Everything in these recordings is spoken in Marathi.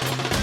Thank you.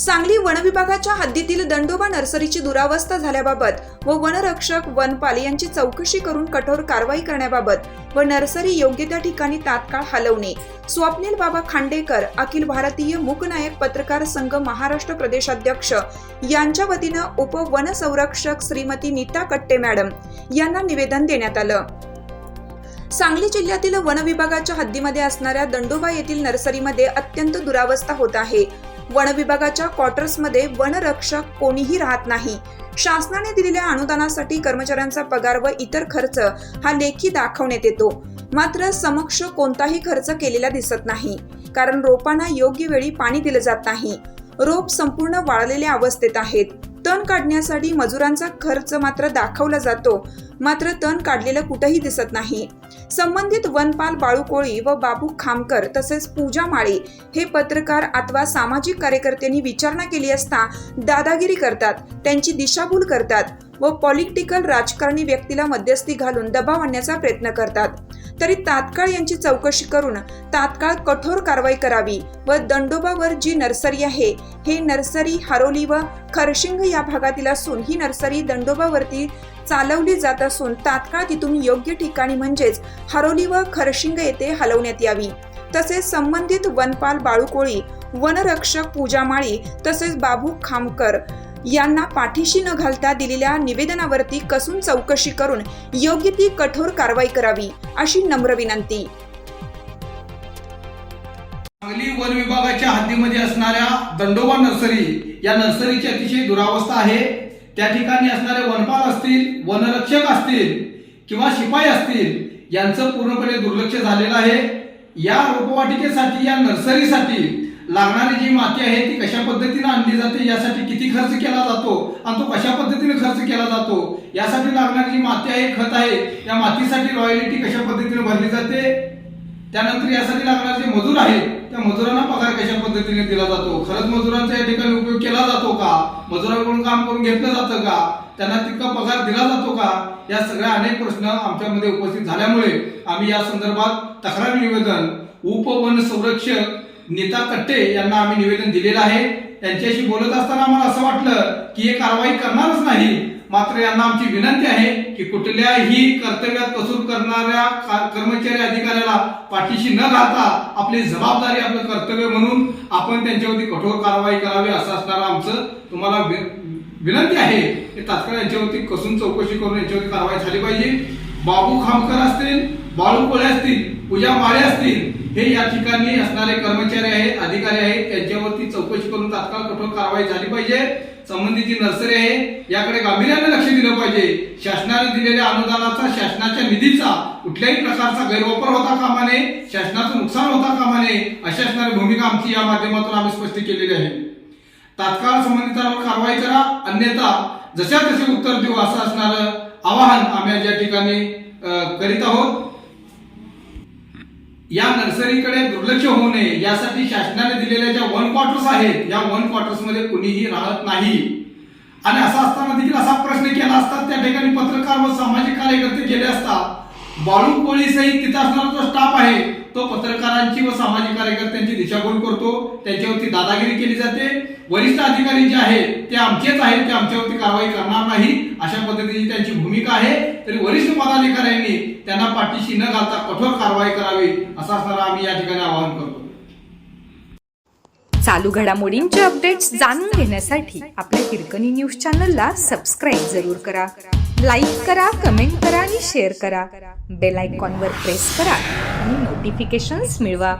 सांगली वनविभागाच्या हद्दीतील दंडोबा नर्सरीची दुरावस्था झाल्याबाबत व वनरक्षक वनपाल यांची चौकशी करून कठोर कारवाई करण्याबाबत व नर्सरी योग्य त्या ठिकाणी तात्काळ हलवणे. स्वप्नील बाबा खांडेकर अखिल भारतीय मुकनायक पत्रकार संघ महाराष्ट्र प्रदेशाध्यक्ष यांच्या वतीनं उप वन संरक्षक श्रीमती नीता कट्टे मॅडम यांना निवेदन देण्यात आलं. सांगली जिल्ह्यातील वनविभागाच्या हद्दीमध्ये असणाऱ्या दंडोबा येथील नर्सरीमध्ये अत्यंत दुरावस्था होत आहे. वनविभागाच्या क्वार्टर्समध्ये वनरक्षक कोणीही राहत नाही. शासनाने दिलेल्या अनुदानासाठी कर्मचाऱ्यांचा पगार व इतर खर्च हा लेखी दाखवण्यात येतो. मात्र समक्ष कोणताही खर्च केलेला दिसत नाही. कारण रोपांना योग्य वेळी पाणी दिलं जात नाही. रोप संपूर्ण वाळलेल्या अवस्थेत आहेत. तण काढण्यासाठी मजुरांचा खर्च मात्र दाखवला जातो. मात्र तण काढलेलं कुठंही दिसत नाही. संबंधित वनपाल बाळू कोळी व बाबू खामकर तसेच पूजा माळी हे पत्रकार अथवा सामाजिक कार्यकर्त्यांनी विचारणा केली असता दादागिरी करतात त्यांची दिशाभूल करतात. व पॉलिटिकल राजकारणी व्यक्तीला मध्यस्थी घालून दबाव आणण्याचा प्रयत्न करतात. तरी तात्काळ यांची चौकशी करून तात्काळ कठोर कारवाई करावी व दंडोबावर जी नर्सरी आहे हे नर्सरी हारोली व खरशिंग या भागातील असून ही नर्सरी दंडोबावरती चालवली जात असून तात्काळ तिथून योग्य ठिकाणी म्हणजेच हरोली व खरशिंग येथे हलवण्यात यावी. तसेच संबंधित वनपाल बाळूकोळी वनरक्षक पूजा माळी तसेच बाबू खामकर यांना पाठीशी न घालता दिलेल्या निवेदनावरती कसून चौकशी करून योग्य ती कठोर कारवाई करावी अशी नम्र विनंती. सांगली वन विभागाच्या हद्दीमध्ये असणाऱ्या दंडोबा नर्सरी या नर्सरीची अतिशय दुरावस्था आहे. त्या ठिकाणी असणारे वनपाल असतील वनरक्षक असतील किंवा शिपाई असतील यांचं पूर्णपणे दुर्लक्ष झालेलं आहे. या रोपवाटिकेसाठी या नर्सरीसाठी लागणारी जी माती आहे ती कशा पद्धतीने आणली जाते यासाठी किती खर्च केला जातो आणि तो कशा पद्धतीने खर्च केला जातो यासाठी लागणारी जी माती आहे खत आहे या मातीसाठी रॉयल्टी कशा पद्धतीने भरली जाते? त्यानंतर यासाठी लागणारे जे मजूर आहेत त्या मजुरांना पगार कशा पद्धतीने दिला जातो? खरंच मजुरांचा या ठिकाणी उपयोग केला जातो का? मजुरांकडून काम करून घेतलं जातं का? त्यांना तितका पगार दिला जातो का? या सगळ्या अनेक प्रश्न आमच्यामध्ये उपस्थित झाल्यामुळे आम्ही या संदर्भात तक्रार निवेदन उपवन संरक्षक नीता कट्टे यांना आम्ही निवेदन दिलेलं आहे. त्यांच्याशी बोलत असताना आम्हाला असं वाटलं की हे कारवाई करणारच नाही. मात्र यांना आमची विनंती आहे की कुठल्याही कर्तव्यात कसूर करणाऱ्या का- कर्मचारी अधिकाऱ्याला पाठीशी न राहता आपली जबाबदारी आपलं कर्तव्य म्हणून आपण त्यांच्यावरती कठोर कारवाई करावी असं असणारं आमचं तुम्हाला विनंती आहे. की तात्काळ यांच्यावरती कसून चौकशी करून यांच्यावरती कारवाई झाली पाहिजे. बाबू खामकर असतील बाळू कोळे असतील पूजा माळे असतील हे या ठिकाणी असणारे कर्मचारी आहेत अधिकारी आहेत त्यांच्यावरती चौकशी करून तात्काळ कठोर कारवाई झाली पाहिजे. संबंधित जी नर्सरी आहे याकडे गांभीर्याने लक्ष दिलं पाहिजे. शासनाने दिलेल्या अनुदानाचा शासनाच्या निधीचा कुठल्याही प्रकारचा गैरवापर होता कामा नये शासनाचं नुकसान होता कामा नये अशी असणारी भूमिका आमची या माध्यमातून आम्ही स्पष्ट केलेली आहे. तात्काळ संबंधितांवर कारवाई करा अन्यथा जशा तसे उत्तर देऊ असं असणारं आवाहन आम्ही या ठिकाणी करीत आहोत. या नर्सरीकडे दुर्लक्ष होऊ नये यासाठी शासनाने दिलेल्या ज्या वन क्वार्टर्स आहेत या वन क्वार्टर्समध्ये कुणीही राहत नाही. आणि असा असताना देखील असा प्रश्न केला असता त्या ठिकाणी पत्रकार व सामाजिक कार्यकर्ते गेले असता बाळू कोळी सहित तिथं असणारा जो स्टाफ आहे तो पत्रकारांची व सामाजिक कार्यकर्त्यांची दिशाभूल करतो. त्यांच्यावरती दादागिरी केली जाते. वरिष्ठ अधिकारी जे आहेत ते आमचेच आहेत ते आमच्यावरती कारवाई करणार नाही. अशा पद्धतीची त्यांची भूमिका आहे. तरी वरिष्ठ पदाधिकाऱ्यांनी त्यांना पाठीशी न घालता कठोर कारवाई करावी असं असणारा आम्ही या ठिकाणी आवाहन करतो. चालू घडामोडींचे अपडेट्स जाणून घेण्यासाठी आपल्या हिरकणी न्यूज चॅनलला सबस्क्राईब जरूर करा. लाईक करा कमेंट करा आणि शेअर करा. बेल आयकॉनवर प्रेस करा. आणि नोटिफिकेशन्स मिळवा